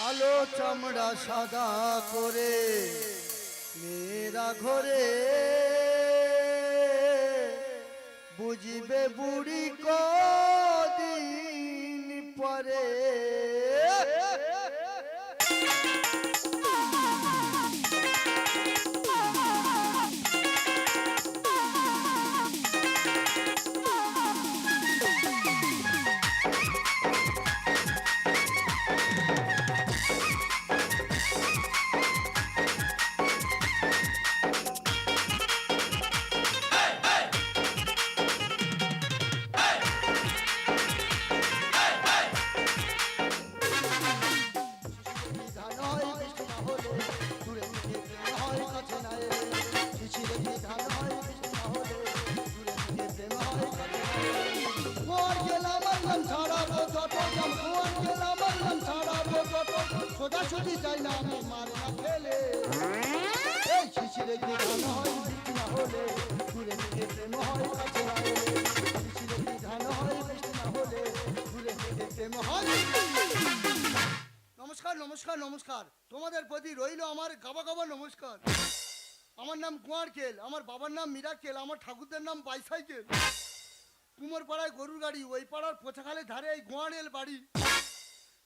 আলো চামড়া সাদা করে মেয়েরা ঘরে। বুঝিবে বুড়ি কদিন তোমাদের প্রতি রইল আমার গাবা গাবা নমস্কার। আমার নাম কুয়ারকেল আমার বাবার নাম মীরা মিরাকেল আমার ঠাকুরদের নাম বাইসাইকেল কুমোর পাড়ায় গরুর গাড়ি ওই পাড়ার পোছাখালের ধারে এই গোয়ারেল বাড়ি।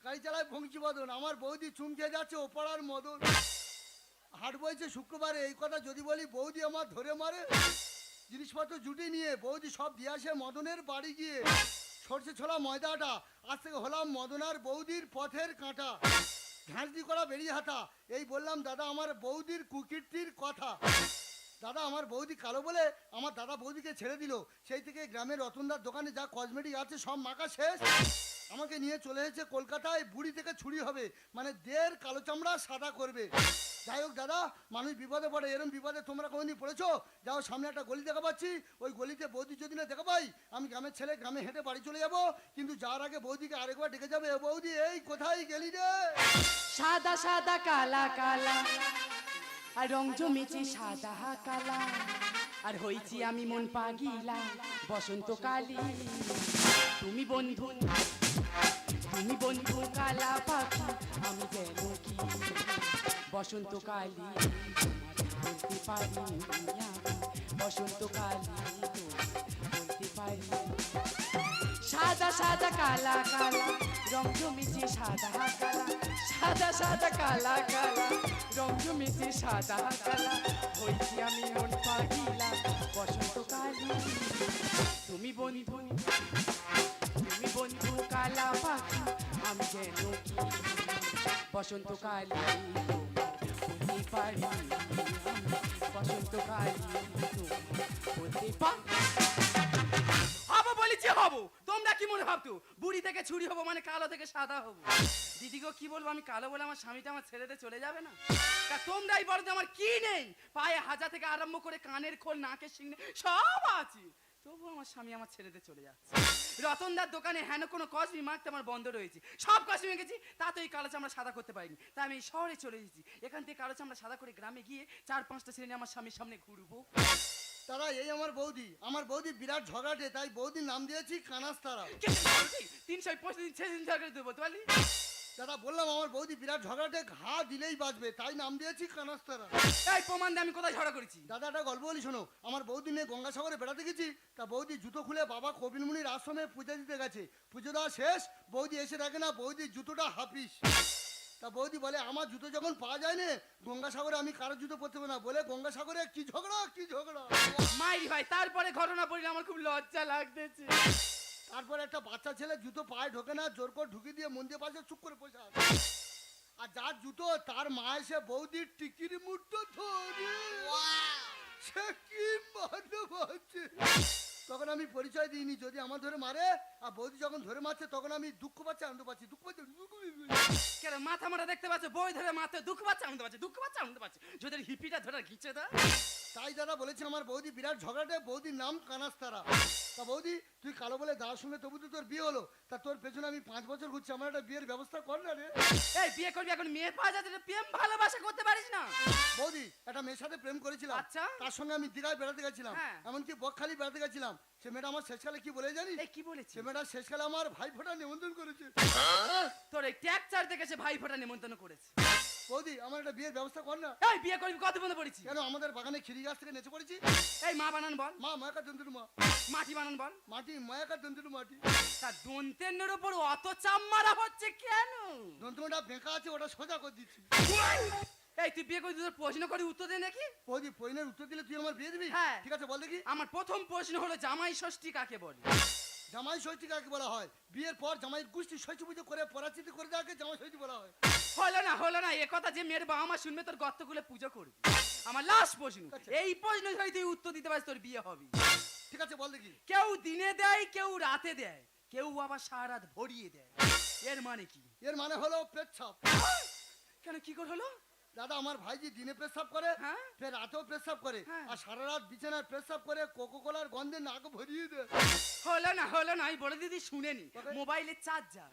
গাড়ি চালায় ভঙ্গি বদন, আমার বৌদি চুমকে যাচ্ছে ও পাড়ার মদন। হাট বইছে শুক্রবারে, এই কথা যদি বলি বৌদি আমার ধরে মারে। জিনিসপত্র জুটি নিয়ে বৌদি সব দিয়ে আসে মদনের বাড়ি গিয়ে। সরষে ছোলা ময়দাটা, আজ থেকে হলাম মদনার বৌদির পথের কাঁটা। ঘাঁটি করা বেরিয়ে হাঁটা। এই বললাম, দাদা, আমার বৌদির কুকীর্তির কথা। দাদা, আমার বৌদি কালো বলে আমার দাদা বৌদিকে ছেড়ে দিল। সেই থেকে গ্রামের রতনদার দোকানে যা কসমেটিক আছে সব মাখা শেষ। আমাকে নিয়ে চলে এসেছে কলকাতায়, বুড়ি থেকে ছুরি হবে। মানে দের কালো চামড়া সাদা করবে। যাই হোক দাদা, মানুষ বিপদে পড়ে, এরম বিপদে তোমরা কোনোদিন পড়েছো? যাও, সামনে একটা গলি দেখা পাচ্ছি। ওই গলিতে বৌদি যদি না দেখা পাই, আমি গ্রামের ছেলে, গ্রামে হেঁটে বাড়ি চলে যাব। কিন্তু যার আগে বৌদিকে আরেকবার ডেকে যাবে। "এ বৌদি, এই, কোথায় গেলি রে? সাদা সাদা, কালা কালা, আর রং জমেছে সাদা, কালা, আর হইছি আমি মন পাগিলা, বসন্তকালী। তুমি বন্ধু তুমি বন্ধু কালা পাখি, আমি যেন কি বসন্তকালী বলতে পারি বসন্তকালী বলতে পারি সাদা সাদা কালা কালা, রং জমেছে সাদা কালা। সাদা সাদা কালা কালা, রং জমেছে সাদা কালা। হয়েছি আমি মন পাগিলা বসন্তকালী তুমি বন্ধু তুমি বন্ধু কালা পাখি। আমি যেন বসন্তকালী। বলতে পারি বসন্তকালী পারি হব বলেছি হব, তোমরা কি মনে ভাবতো? বুড়ি থেকে ছুরি হব মানে কালো থেকে সাদা হব। দিদিগো কি বলব, আমি কালো বলে আমার স্বামীটা আমার দিয়ে চলে যাবে না? তা তোমরাই বলো যে আমার কি নেই? পায়ে হাজা থেকে আরম্ভ করে কানের খোল, নাকের সিংনে সব আছে। তবু আমার স্বামী আমার দিয়ে চলে যাচ্ছে। রতনদার দোকানে হেন কোনো কসমি মাখতে আমার বন্ধ রয়েছে। সব কসমি মেখেছি তো এই কালো চামড়া সাদা করতে পারিনি। তাই আমি এই শহরে চলে এসেছি। এখান থেকে কালো চামড়া সাদা করে গ্রামে গিয়ে চার পাঁচটা ছেলে আমার স্বামীর সামনে ঘুরবো। তারা এই আমার বৌদি। আমার বৌদি বিরাট ঝগড়াটে তাই বৌদির নাম দিয়েছি কানাস তারা। তিনশো পঁচিশ দিন ঝগড়া দেবো তো দাদা বললাম আমার বৌদি বিরাট ঝগড়াটে ঘা দিলেই বাজবে তাই নাম দিয়েছি কানাস্তারা। এই প্রমাণ দিয়ে আমি কোথায় ঝগড়া করেছি? দাদা একটা গল্প বলি শোনো। আমার বৌদি নিয়ে গঙ্গাসাগরে বেড়াতে গেছি তা বৌদি জুতো খুলে বাবা কবিলমুনির আশ্রমে পুজো দিতে গেছে। পুজো দেওয়া শেষ বৌদি এসে দেখে না বৌদির জুতোটা হাফিস। তা বৌদি বলে আমার জুতো যখন পাওয়া যায় না গঙ্গাসাগরে আমি কারও জুতো পরতে না। বলে গঙ্গাসাগরে কি ঝগড়া কি ঝগড়া? মাইরি ভাই তারপরে ঘটনা পড়লে আমার খুব লজ্জা লাগতেছে। তারপর একটা বাচ্চা ছেলে জুতো পায়ে ঢোকে না, জোর করে ঢুকে দিয়ে মন্দির পাশে চুপ করে বসে আছে। আর যার জুতো, তার মা এসে বৌদির টিকির মুঠো ধরে। সে কি মানব তখন আমি পরিচয় দিইনি, যদি আমার ধরে মারে, আর বৌদি যখন ধরে মারছে, তখন আমি দুঃখ পাচ্ছি, আনন্দ পাচ্ছি, দুঃখ পাচ্ছি কেন, মাথা মারা দেখতে পাচ্ছ? বই ধরে মাথা দুঃখ পাচ্ছে, আনন্দ পাচ্ছে, দুঃখ পাচ্ছে, আনন্দ পাচ্ছে। যদি হিপিটা ধরে ঘিচে দেয়। তাই দাদা বলেছে আমার বৌদি বিরাট ঝগড়াটে বৌদির নাম কানাস্তারা তা বৌদি তুই কালো বলে দাদার সঙ্গে তবু তো তোর বিয়ে হলো। তা তোর পেছনে আমি পাঁচ বছর ঘুরছি আমার একটা বিয়ের ব্যবস্থা কর না রে। এই বিয়ে করবি এখন? মেয়ে পাওয়া যাচ্ছে না, প্রেম ভালোবাসা করতে পারিস না। বৌদি একটা মেয়ের সাথে প্রেম করেছিলাম। আচ্ছা। তার সঙ্গে আমি দীঘায় বেড়াতে গেছিলাম। হ্যাঁ। এমনকি বকখালি বেড়াতে গেছিলাম। সে মেয়েটা আমার শেষকালে কি বলে জানি কি বলেছে সে মেয়েটা শেষকালে আমার ভাই ফোটা নিমন্ত্রণ করেছে। তোর এই ট্যাক্সার দেখে সে ভাই ফোটা নিমন্ত্রণ করেছে। বৌদি আমার একটা বিয়ের ব্যবস্থা কর না। এই বিয়ে করবি কত বন্ধ পড়েছি? কেন আমাদের বাগানে খিরি গাছ থেকে নেচে পড়েছি? এই মা বানান বল। মা মায়াকা দন্তুর মা। মাটি বানান বল। মাটি মায়াকা দন্তুর মাটি। তা দন্তের উপর অত চাম মারা হচ্ছে কেন? দন্তুটা বেঁকা আছে ওটা সোজা করে দিচ্ছি। এই তুই বিয়ে করে তোর প্রশ্ন করে উত্তর দে নাকি? বৌদি পয়নের উত্তর দিলে তুই আমার বিয়ে দিবি? হ্যাঁ। ঠিক আছে বল দেখি। আমার প্রথম প্রশ্ন হলো জামাই ষষ্ঠী কাকে বলে? জামাই ষষ্ঠী কাকে বলা হয়? বিয়ের পর জামাইয়ের গোষ্ঠী ষষ্ঠী পুজো করে পরাচিতি করে দেওয়াকে জামাই ষষ্ঠী বলা হয়। হলো না হলো না এ কথা যে মেয়ের বাবা মা শুনবে তোর গর্ত খুলে পুজো করবি। আমার লাস্ট প্রশ্ন আচ্ছা। এই প্রশ্ন যদি তুই উত্তর দিতে পারিস তোর বিয়ে হবে। ঠিক আছে বল দেখি। কেউ দিনে দেয় কেউ রাতে দেয় কেউ আবার সারা রাত ভরিয়ে দেয়। এর মানে কি? এর মানে হলো পেচ্ছাপ। কেন কি করে হলো? দাদা আমার ভাইজি দিনে পেশাব করে হ্যাঁ। ফের রাতেও পেশাব করে। হ্যাঁ। আর সারা রাত বিছানায় পেশাব করে কোকো কোলার গন্ধে নাক ভরিয়ে দেয় হলো না হলো না আমি বলে দিদি শুনেনি? মোবাইলে চার্জার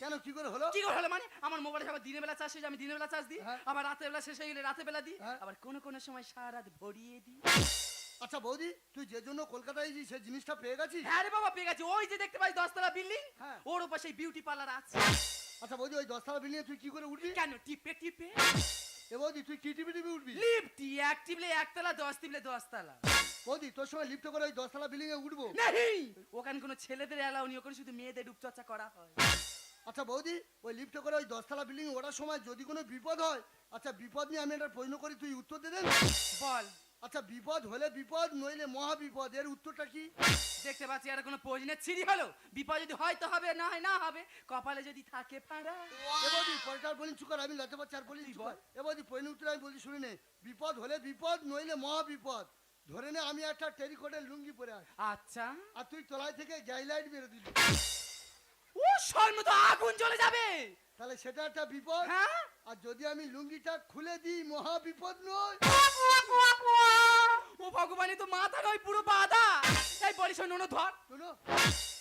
কেন কি করে হলো? কি করে হলো মানে? আমার মোবাইলে আবার দিনের বেলা চার্জ হয়ে আমি দিনের বেলা চার্জ দিই। হ্যাঁ। আবার রাতের বেলা শেষ হয়ে গেলে রাতের বেলা দিই। আবার কোন কোন সময় সারা রাত ভরিয়ে দিই। আচ্ছা বৌদি তুই যে জন্য কলকাতায় এসেছিস সেই জিনিসটা পেয়ে গেছিস? হ্যাঁ রে বাবা পেয়ে গেছি। ওই যে দেখতে পাই দশতলা বিল্ডিং। ওর সেই বিউটি পার্লার আছে। আচ্ছা বৌদি ওই দশতলা বিল্ডিং তুই কি করে উঠবি? কেন টিপে টিপে? এ বৌদি তুই কি টিভি উঠবি? লিফটি এক টিপলে একতলা দশ টিপলে দশতলা। বৌদি তোর সময় লিফট করে ওই দশতলা বিল্ডিং এ উঠবো। নেই ওখানে কোনো ছেলেদের এলাও নি ওখানে শুধু মেয়েদের রূপচর্চা করা হয়। আচ্ছা বৌদি ওই লিফ্ট করে ওই দশতলা বিল্ডিং ওঠার সময় যদি কোনো বিপদ হয় আচ্ছা বিপদ নিয়ে আমি একটা প্রশ্ন করি তুই উত্তর দে দেন। বল। আচ্ছা বিপদ হলে বিপদ নইলে মহা বিপদ এর উত্তরটা কি? দেখতে পাচ্ছি আর কোনো প্রয়োজনের ছিরি হলো। বিপদ যদি হয় তো হবে না হয় না হবে। কপালে যদি থাকে পাড়া। এ বৌদি পরেরটা বলি চুকার আমি লজ্জা পাচ্ছি আর বলি চুকার। এ বৌদি পয়নি উত্তর আমি বলছি শুনে নে। বিপদ হলে বিপদ নইলে মহা বিপদ ধরে নে আমি একটা টেরিকটের লুঙ্গি পরে আছি। আচ্ছা। আর তুই তলায় থেকে গ্যাইলাইট মেরে দিলি। ও শর্ম তো আগুন চলে যাবে। তাহলে সেটা একটা বিপদ। হ্যাঁ? আর যদি আমি লুঙ্গিটা খুলে দিই মহা বিপদ নয় ভগবানই তো মাথা নয় পুরো বাধা। এই বলিস নোনো ধর।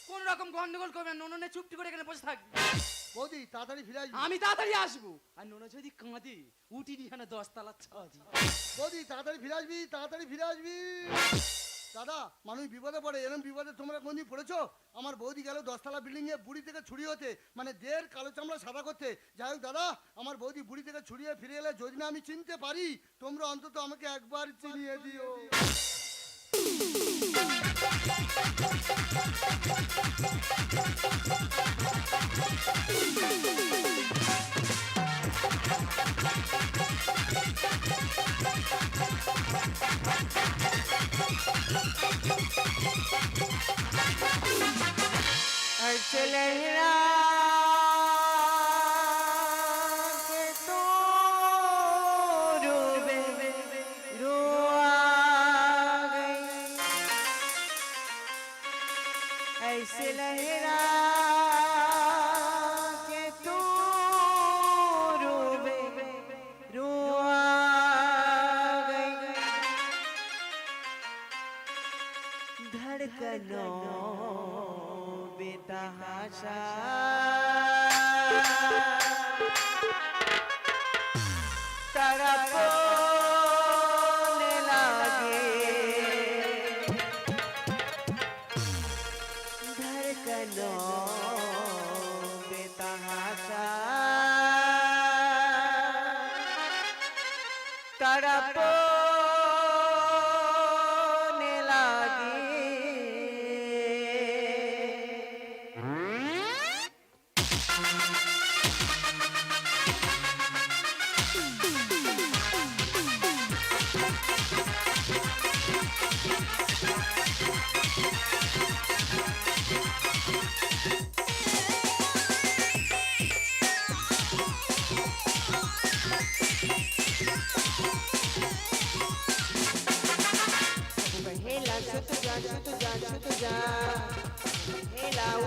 কোন রকম গন্ডগোল করবে না, নোননে চুপটি করে এখানে বসে থাকবি। বৌদি তাড়াতাড়ি ফিরে আসবি। আমি তাড়াতাড়ি আসব। আর নুনু যদি কাঁদে উঠি এখানে দশতলা ছাজি বৌদি তাড়াতাড়ি ফিরে আসবি তাড়াতাড়ি ফিরে আসবি। দাদা, মানুষ বিপদে পড়ে, এরম বিপদে তোমরা কোনদিন পড়েছো আমার বৌদি গেল দশতলা বিল্ডিংয়ে বুড়ি থেকে ছুড়ি হতে মানে দেড় কালো চামড়া সাদা করতে যাই হোক দাদা, আমার বৌদি বুড়ি থেকে ছুরিয়ে ফিরে এলে যদি না আমি চিনতে পারি, তোমরা অন্তত আমাকে একবার চিনিয়ে দিও Bye.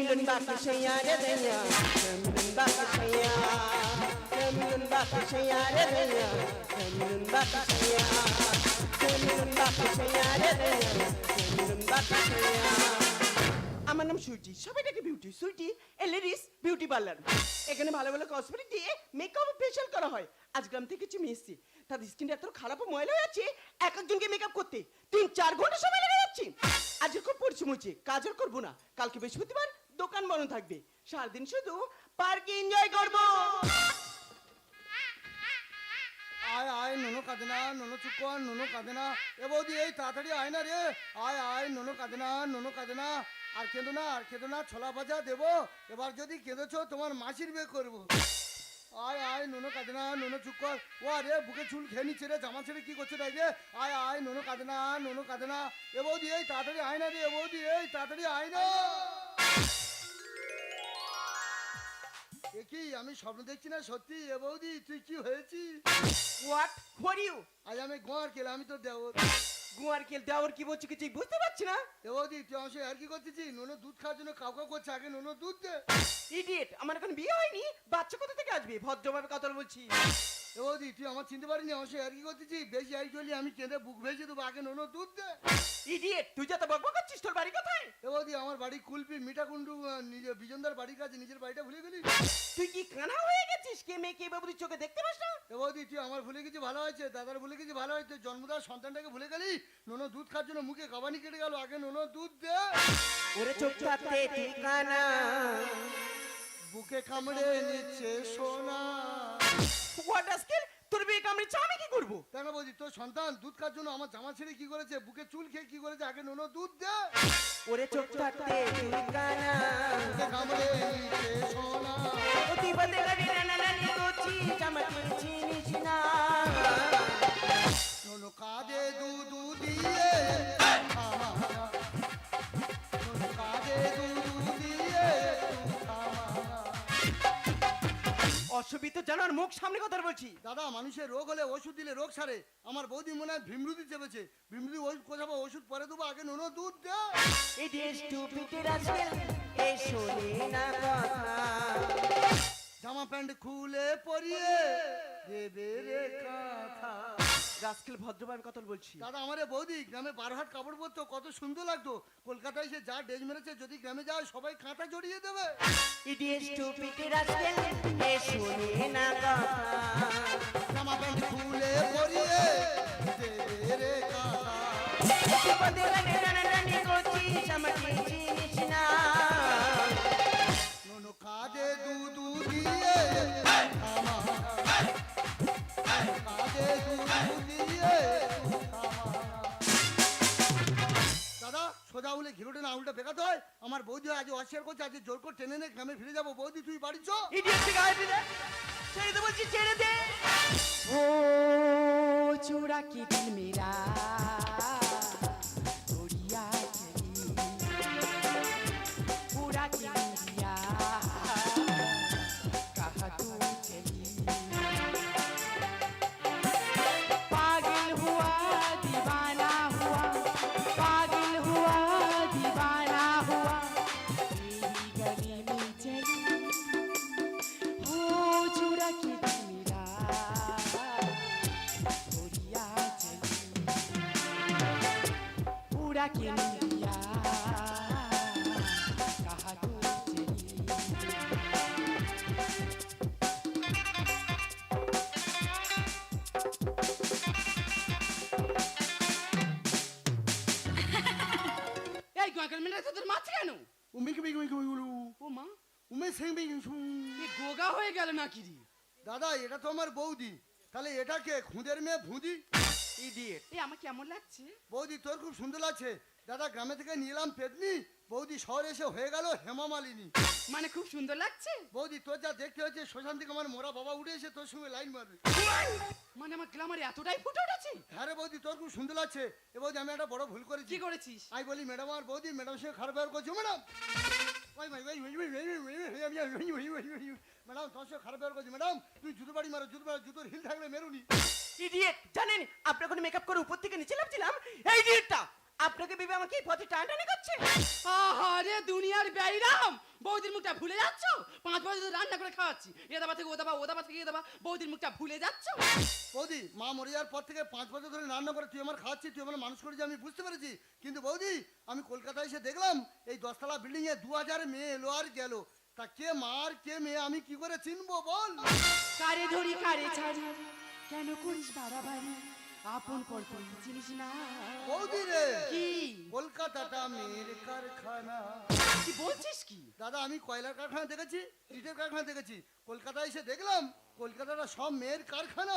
Kamilun bakışıya redenya Kamilun bakışıya Kamilun bakışıya redenya Kamilun bakışıya Kamilun bakışıya redenya Kamilun bakışıya আমার নাম সুইটি সবাই ডাকে বিউটি সুইটি এ লেডিস বিউটি পার্লার এখানে ভালো ভালো কসমেটিক দিয়ে মেকআপ ফেশিয়াল করা হয়। আজ গ্রাম থেকে কিছু মেয়েছি তাদের স্কিনটা এত খারাপ ময়লা হয়ে যাচ্ছে এক একজনকে মেকআপ করতে তিন চার ঘণ্টা সময় লেগে যাচ্ছে। আজকে খুব পরিশ্রম হয়েছে কাজের করব না। কালকে বৃহস্পতিবার দোকান বন্ধ থাকবে। সারাদিন শুধু পার্কে এনজয় করব। আয় আয়, নোনো কাঁদে না নোনো চুপ কর নোনো কাঁদে না এ বৌদি, এই তাড়াতাড়ি আয় না রে। আয় আয়, নোনো কাঁদে না নোনো কাঁদে না আর কেঁদো না, আর কেঁদো না, ছোলা ভাজা দেবো। এবার যদি কেঁদেছো, তোমার মাসির বিয়ে করব। আয় আয়, নোনো কাঁদে না নোনো চুপ কর ও আরে বুকে চুল খেয়ে নিচ্ছে রে, জামা ছেড়ে কি করছে রে? আয় আয়, নোনো কাঁদে না নোনো কাঁদে না এ বৌদি, এই তাড়াতাড়ি আয় না রে, এ বৌদি, এই তাড়াতাড়ি আয় না। কি আমি স্বপ্ন দেখছি না সত্যি? এ বৌদি তুই কি হয়েছিস? হোয়াট ফর ইউ আজ আমি গোয়ার খেলে আমি তো দেওর। গোয়ার কেল দেওর কি বলছি কিছু বুঝতে পারছি না। দেবদি তুই আমার সঙ্গে আর কি করতেছি? নুনো দুধ খাওয়ার জন্য কাউ কাউ করছে আগে নুনো দুধ দে। ইডিয়েট আমার এখন বিয়ে হয়নি? বাচ্চা কোথা থেকে আসবে? ভদ্রভাবে কথা বলছি। দেবদি তুই আমার চিনতে পারিনি আমার সঙ্গে আর কি করতেছি বেশি আর করলি? আমি কেঁদে বুক ভেজে দেবো আগে নুনো দুধ দে। ইডিয়েট তুই যত বকবক করছিস তোর বাড়ি কোথায়? দেবদি আমার বাড়ি কুলপি মিঠাকুন্ডু আহ, নিজে বিজনদার বাড়ির কাছে নিজের বাড়িটা ভুলে গেলি? তুই কি কানা হয়ে গেছিস? কে মেয়ে কে বাবুর চোখে দেখতে পাস না? দেবদি তুই আমার ভুলে গেছি ভালো হয়েছে দাদার ভুলে গেছি ভালো হয়েছে জন্মদার সন্তানটাকে ভুলে গেলি? নুনো দুধ খাওয়ার জন্য মুখে গাবানি কেটে গেল আগে নুনো দুধ দে। ওরে চোখ থাকতে বুকে কামড়ে নিচ্ছে সোনা। হোয়াট আজকেল তোর বিয়ে কামড়েছে আমি কি করব? কেন বলছি তোর সন্তান দুধ খাওয়ার জন্য আমার জামা ছেড়ে কি করেছে? বুকে চুল খেয়ে কি করেছে? আগে নুনো দুধ দে। ওরে চোখ থাকতে তুই কানা কামড়ে সোনা অতি বদে লাগে না না নি করছি জানার মুখ সামনে কথা বলছি। দাদা মানুষের রোগ হলে ওষুধ দিলে রোগ সারে। আমার বৌদি মনে হয় ভীমরুদি চেপেছে। ভীমরুদি ওষুধ কোথাও ওষুধ পরে দেবো আগে নুনো দুধ দে। এই শোনে না কথা। জামা প্যান্ট খুলে পরিয়ে দেবে রে কাঁথা। রাস্কেল ভদ্রভাবে কথা বলছি। দাদা আমারে বৌদি গ্রামে বারহাট কাপড় পরতো কত সুন্দর লাগতো। কলকাতায় এসে যা ডেজ মেরেছে যদি গ্রামে যায় সবাই কাঁথা জড়িয়ে দেবে। এই না কথা। জামা প্যান্ট খুলে পরিয়ে দেবে রে কাঁথা বিপদে লাগে টানাটানি করছিস আমাকে চিনিস না। নুনু কাঁদে দুধু দিয়ে থামা দাদা সোজা উলে ঘিরোটে না উল্টা বেকাতে হয়? আমার বৌদি আজ অস্বীকার করছে আজ জোর করে টেনে নে গ্রামে ফিরে যাব। বৌদি তুই বাড়ি ছেড়ে দে বলছি ছেড়ে দে। ও চোরা কি মেরা ডাকিলিয়া মাছ কেন উমে কে বেগে বেগে ও মা উমে সেং বেগে গোগা হয়ে গেল নাকি রে দাদা এটা তো আমার বৌদি তাহলে এটাকে খুঁদের মেয়ে ভুঁদি ইডিয়েট এ আমার কেমন লাগছে? বৌদি তোর খুব সুন্দর লাগছে। দাদা গ্রামে থেকে নিলাম পেতনি। বৌদি শহরে এসে হয়ে গেল হেমা মালিনী মানে খুব সুন্দর লাগছে? বৌদি তোর যা দেখতে হচ্ছে শ্মশান থেকে আমার মোরা বাবা উঠে এসে তোর সঙ্গে লাইন মারবে। মানে আমার গ্লামারে এতটাই ফুটে উঠেছে? হ্যাঁ রে বৌদি তোর খুব সুন্দর লাগছে। এ বৌদি আমি একটা বড় ভুল করেছি। কি করেছিস? আমি বলি ম্যাডাম আর বৌদি ম্যাডাম সঙ্গে খারাপ ব্যবহার করছ ম্যাডাম। ম্যাডাম তোমার সঙ্গে খারাপ ব্যবহার করছি ম্যাডাম তুমি জুতো বাড়ি মারো জুতো বাড়ি জুতোর হিল থাকলে মেরুনি ইডিয়েট জানেন? আপনার কোনো মেকআপ করে উপর থেকে নিচে নামছিলাম এই ইডিয়েটটা আপনাকে ভেবে আমাকে এই পথে টানটানি করছে? আহারে দুনিয়ার ব্যয়রাম বৌদির মুখটা ভুলে যাচ্ছ? পাঁচ বছর ধরে রান্না করে খাওয়াচ্ছি। এ দাবা থেকে ও দাবা ও দাবা থেকে এ দাবা। বৌদির মুখটা ভুলে যাচ্ছ? বৌদি মা মরে যাওয়ার পর থেকে পাঁচ বছর ধরে রান্না করে তুই আমার খাওয়াচ্ছি তুই আমার মানুষ করেছি আমি বুঝতে পেরেছি। কিন্তু বৌদি আমি কলকাতায় এসে দেখলাম এই দশতলা বিল্ডিং এ দু হাজার মেয়ে এলো আর গেল। তা কে মার কে মেয়ে আমি কি করে চিনবো বল? কারে ধরি কারে ছাড়ি? কেন করিস বাড়াবাড়ি আপন পর তুই চিনিস না? বৌদি রে! কি? কলকাতাটা মেয়ের কারখানা। কি বলছিস কি? দাদা আমি কয়লার কারখানা দেখেছি ইটের কারখানা দেখেছি। কলকাতায় এসে দেখলাম কলকাতাটা সব মেয়ের কারখানা।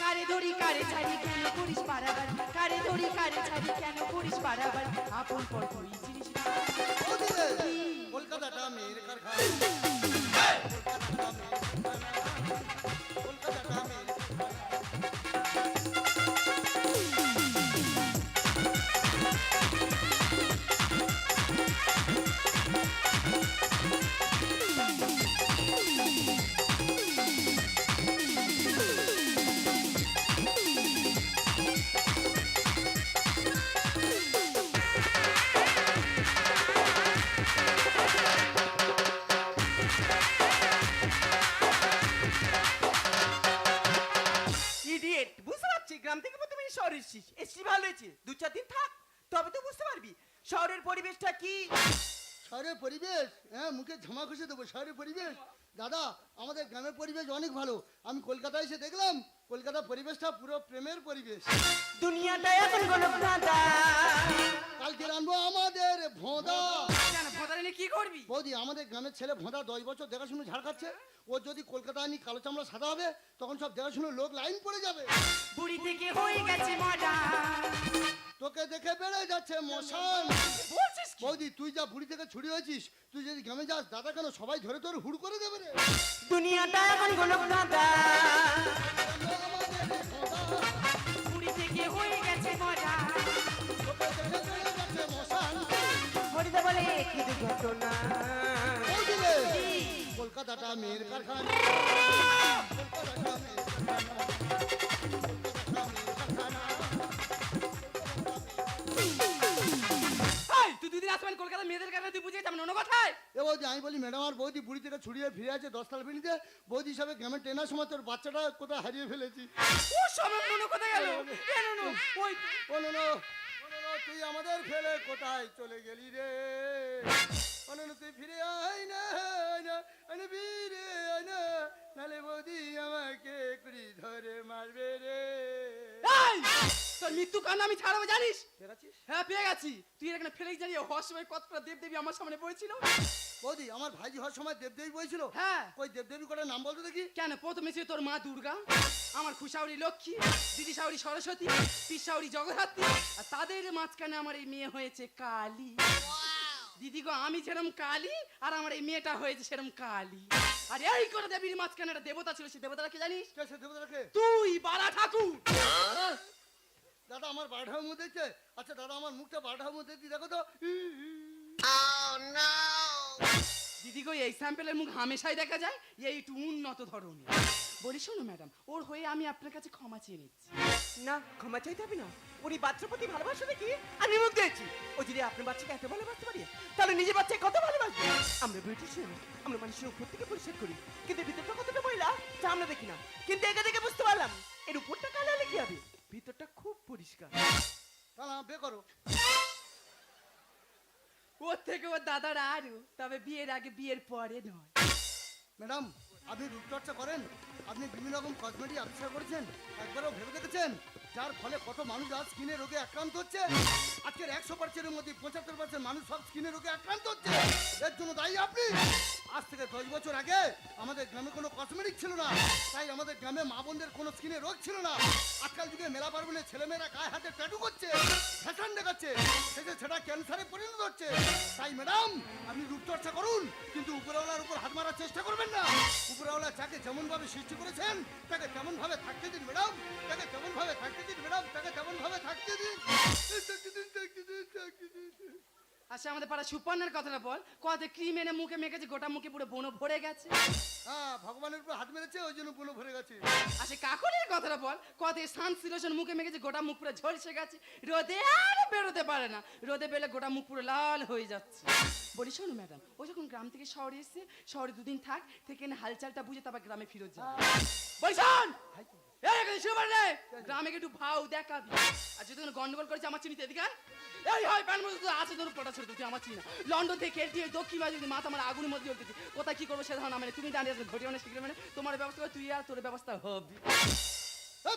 কারে ধরি কারে ছাড়ি কেন করিস বাড়াবাড়ি কারে ধরি কারে ছাড়ি কেন করিস বাড়াবাড়ি আপন পর তুই চিনিস না? বৌদি রে! কলকাতাটা মেয়ের কারখানা। এসেছিস এসছি ভালো হয়েছে দু চার দিন থাক তবে তো বুঝতে পারবি শহরের পরিবেশটা কি? শহরের পরিবেশ? হ্যাঁ মুখে ঝামা খুশে দেবো শহরের পরিবেশ। দাদা আমাদের গ্রামের পরিবেশ অনেক ভালো। আমি কলকাতায় এসে দেখলাম কলকাতার পরিবেশটা পুরো প্রেমের পরিবেশ। দুনিয়াটা এখন গণপ্রাদা কালকে রানবো আমাদের ভোঁদা। নিয়ে কি করবি? বৌদি আমাদের গ্রামের ছেলে ভোঁদা দশ বছর দেখাশুনো ঝাড় খাচ্ছে। ও যদি কলকাতা আনি কালো চামড়া সাদা হবে তখন সব দেখাশুনো লোক লাইন পড়ে যাবে। বুড়ি থেকে হয়ে গেছে মজা। তোকে দেখে বেড়ে যাচ্ছে মশান বৌদি তুই যা বুড়ি থেকে ছুটি হয়েছিস তুই যদি গ্রামে যাস দাদা কেন সবাই ধরে ধরে হুড় করে দেবে রে? দুনিয়াটা এখন আমাদের ভোঁদা, বুড়ি থেকে হয়ে গেছে মজা। হরিদা বলে কি দুর্ঘটনা বৌদি রে, কলকাতাটা মেয়ের কারখানা কলকাতাটা মেয়ের কারখানা। কলকাতাটা মেয়ের কারখানা। এই তুই দুদিন আসবেন কলকাতা মেয়েদের কারণে তুই বুঝে যাবেন অন্য কথায় এ বৌদি আমি বলি ম্যাডাম আর বৌদি বুড়ি থেকে ছুড়িয়ে ফিরে আছে দশতলা বিল্ডিতে বৌদি হিসাবে গ্রামে ট্রেনার সময় তোর বাচ্চাটা কোথায় হারিয়ে ফেলেছি ও সময় মনে কোথায় গেল কেন ওই অনুনো তুই আমাদের ফেলে কোথায় চলে গেলি রে? অনুনো তুই ফিরে আয় না না আয় না ফিরে আয় না। নালে বৌদি আমাকে কুড়ি ধরে মারবে রে। তোর মৃত্যু কান আমি ছাড়াবো জানিস? হ্যাঁ পেয়ে গেছি। তুই এখানে ফেলে জানিয়ে হওয়ার সময় কতটা দেব দেবী আমার সামনে পড়েছিল বৌদি আমার ভাইজি হওয়ার সময় দেবদেবী বইছিল। হ্যাঁ। ওই দেবদেবী করে নাম বলতো দেখি? কেন? প্রথমে ছিল তোর মা দুর্গা আমার খুশাউরি লক্ষ্মী দিদি সাউরি সরস্বতী পিসাউরি জগদ্ধাত্রী আর তাদের মাঝখানে আমার এই মেয়ে হয়েছে কালী। দিদি গো আমি যেরম কালী আর আমার এই মেয়েটা হয়েছে সেরম কালী। আর এই করে দেবীর মাঝখানে একটা দেবতা ছিল সেই দেবতাটা কি জানিস? কে দেবতাকে তুই বালা ঠাকুর। দাদা আমার বারোটার মধ্যে আচ্ছা দাদা আমার মুখটা বারোটার মধ্যে দেখো তো। দিদি গো এই স্যাম্পেলের মুখ হামেশাই দেখা যায় এইটু উন্নত ধরনের। বলি শোনো ম্যাডাম ওর হয়ে আমি আপনার কাছে ক্ষমা চেয়ে নিচ্ছি। না ক্ষমা চাইতে হবে না। উনি বাচ্চার প্রতি ভালোবাসা দেখি আমি মুখ দিয়েছি। ও যদি আপনার বাচ্চাকে এত ভালোবাসতে পারি তাহলে নিজের বাচ্চাকে কত ভালোবাসবে? আমরা ব্রিটিশিয়ান আমরা মানুষের উপর থেকে পরিষ্কার করি। কিন্তু ভিতরটা কতটা ময়লা তা আমরা দেখি না। কিন্তু একে দেখে বুঝতে পারলাম এর উপরটা কালো হলে কি হবে? ভিতরটা খুব পরিষ্কার। তাহলে বে করো। ওর থেকে ওর দাদার আরও, তবে বিয়ের আগে বিয়ের পরে নয়। ম্যাডাম, আপনি রূপচর্চা করেন? আপনি বিভিন্ন রকম কসমেটিক আবিষ্কার করেছেন, একবারও ভেবে দেখেছেন? যার ফলে কত মানুষ আজ স্কিনের রোগে আক্রান্ত হচ্ছে? আজকের একশো পার্সেন্টের মধ্যে পঁচাত্তর পার্সেন্ট মানুষ সব স্কিনের রোগে আক্রান্ত হচ্ছে। এর জন্য দায়ী আপনি? আজ থেকে দশ বছর আগে আমাদের গ্রামে কোনো কসমেটিক ছিল না। তাই আমাদের গ্রামে মা বোনদের কোনো স্কিনে রোগ ছিল না। আজকাল যুগে মেলা পার্বণে ছেলেমেয়েরা গায়ে হাতে ট্যাটু করছে ফ্যাশন দেখাচ্ছে, শেষে সেটা ক্যান্সারে পরিণত হচ্ছে। তাই ম্যাডাম আপনি রূপচর্চা করুন, কিন্তু উপরওয়ালার উপর হাত মারার চেষ্টা করবেন না। উপরওয়ালা যাকে যেমন ভাবে সৃষ্টি করেছেন, তাকে তেমন ভাবে থাকতে দিন ম্যাডাম তাকে তেমন ভাবে থাকতে দিন ম্যাডাম তাকে তেমন ভাবে থাকতে দিন থাকতে দিন থাকতে দিন থাকতে দিন। আচ্ছা আমাদের পাড়া সুপর্ণের কথাটা বল। কত ক্রিম এনে মুখে মেখেছে গোটা মুখে পুরো বনো ভরে গেছে। হ্যাঁ ভগবানের উপর হাত মেরেছে ওই জন্য বুনো ভরে গেছে। আচ্ছা কাকুরের কথাটা বল কত সানসিলোশন মুখে মেখেছে গোটা মুখ পুরো ঝলসে গেছে। রোদে আর বেরোতে পারে না রোদে বেলে গোটা মুখ পুরো লাল হয়ে যাচ্ছে। বলি শোনো ম্যাডাম ও যখন গ্রাম থেকে শহরে এসছে শহরে দুদিন থাক থেকে হালচালটা বুঝে তারপর গ্রামে ফিরত যা বলি শোন! এখানে শুয়ে পড়ে রে গ্রামে একটু ভাও দেখাবি। আর যদি কোনো গন্ডগোল করেছে, আমার চিনিতে এদিকে। এই হয় প্যান মধ্যে তো আছে, তোর পটা ছেড়ে তুই আমার চিনি না। লন্ডন থেকে খেলতে দক্ষিণ বাজে যদি মাথা আমার আগুনের মধ্যে জ্বলতেছি, কোথায় কি করব সে ধারণা মানে তুমি দাঁড়িয়ে ঘটি মানে শিখলে মানে তোমার ব্যবস্থা করে, তুই আর তোর ব্যবস্থা হবে।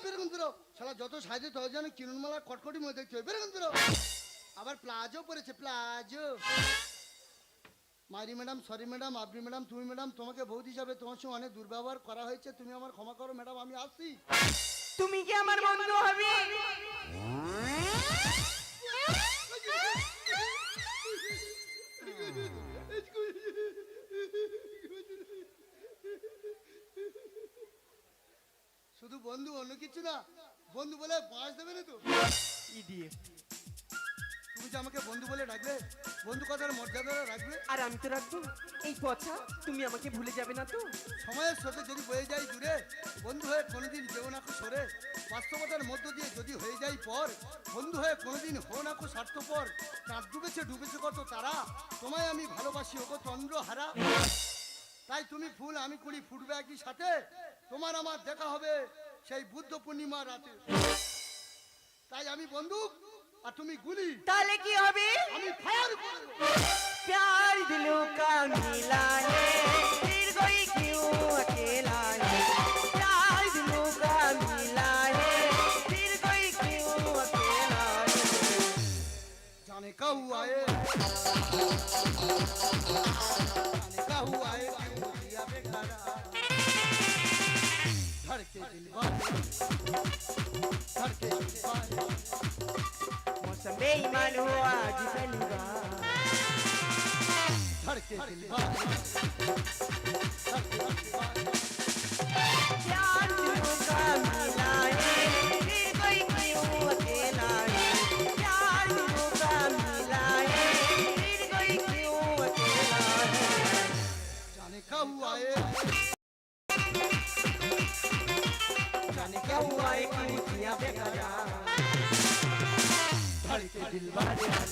বেরোগুন বেরো শালা, যত সাইজে তত যেন কিরণমালা কটকটি মধ্যে দেখতে বেরোগুন বেরো। আবার প্লাজো পরেছে, প্লাজো। মারি ম্যাডাম সরি ম্যাডাম আপনি ম্যাডাম তুমি ম্যাডাম তোমাকে বৌদি হিসাবে তোমার সঙ্গে অনেক দুর্ব্যবহার করা হয়েছে। তুমি আমার ক্ষমা করো ম্যাডাম আমি আসছি। তুমি কি আমার বন্ধু হবে? শুধু বন্ধু অন্য কিছু না। বন্ধু বলে বাঁশ দেবে না তো? ইডিয়েট। তুমি যে আমাকে বন্ধু বলে ডাকবে বন্ধু কথার মর্যাদা রাখবে? আর আমি তো রাখব। এই পচা তুমি আমাকে ভুলে যাবে না তো? সময়ের সাথে যদি বয়ে যায় দূরে বন্ধু হয়ে কোনোদিন যেও না কো সরে। বাস্তবতার মধ্য দিয়ে যদি হয়ে যায় পর বন্ধু হয়ে কোনোদিন হো না কো স্বার্থপর। চাঁদ ডুবেছে ডুবেছে কত তারা। তোমায় আমি ভালোবাসি ওগো চন্দ্র হারা তাই তুমি ফুল আমি কুড়ি ফুটবে একই সাথে। তোমার আমার দেখা হবে সেই বুদ্ধ পূর্ণিমা রাতে। তাই আমি বন্দুক আর তুমি গুলি তাহলে কি হবে আমি ফায়ার করবো प्यार दिलों का मिला है फिर कोई क्यों अकेला है प्यार दिलों का मिला है फिर कोई क्यों अकेला है जाने का हुआ है जाने का हुआ है क्यों दिया बेघरा धड़के दिल वाले बेईमान हुआ आज पहली बार धड़के दिल वाले धड़के दिल बेकरार धड़के दिल वाले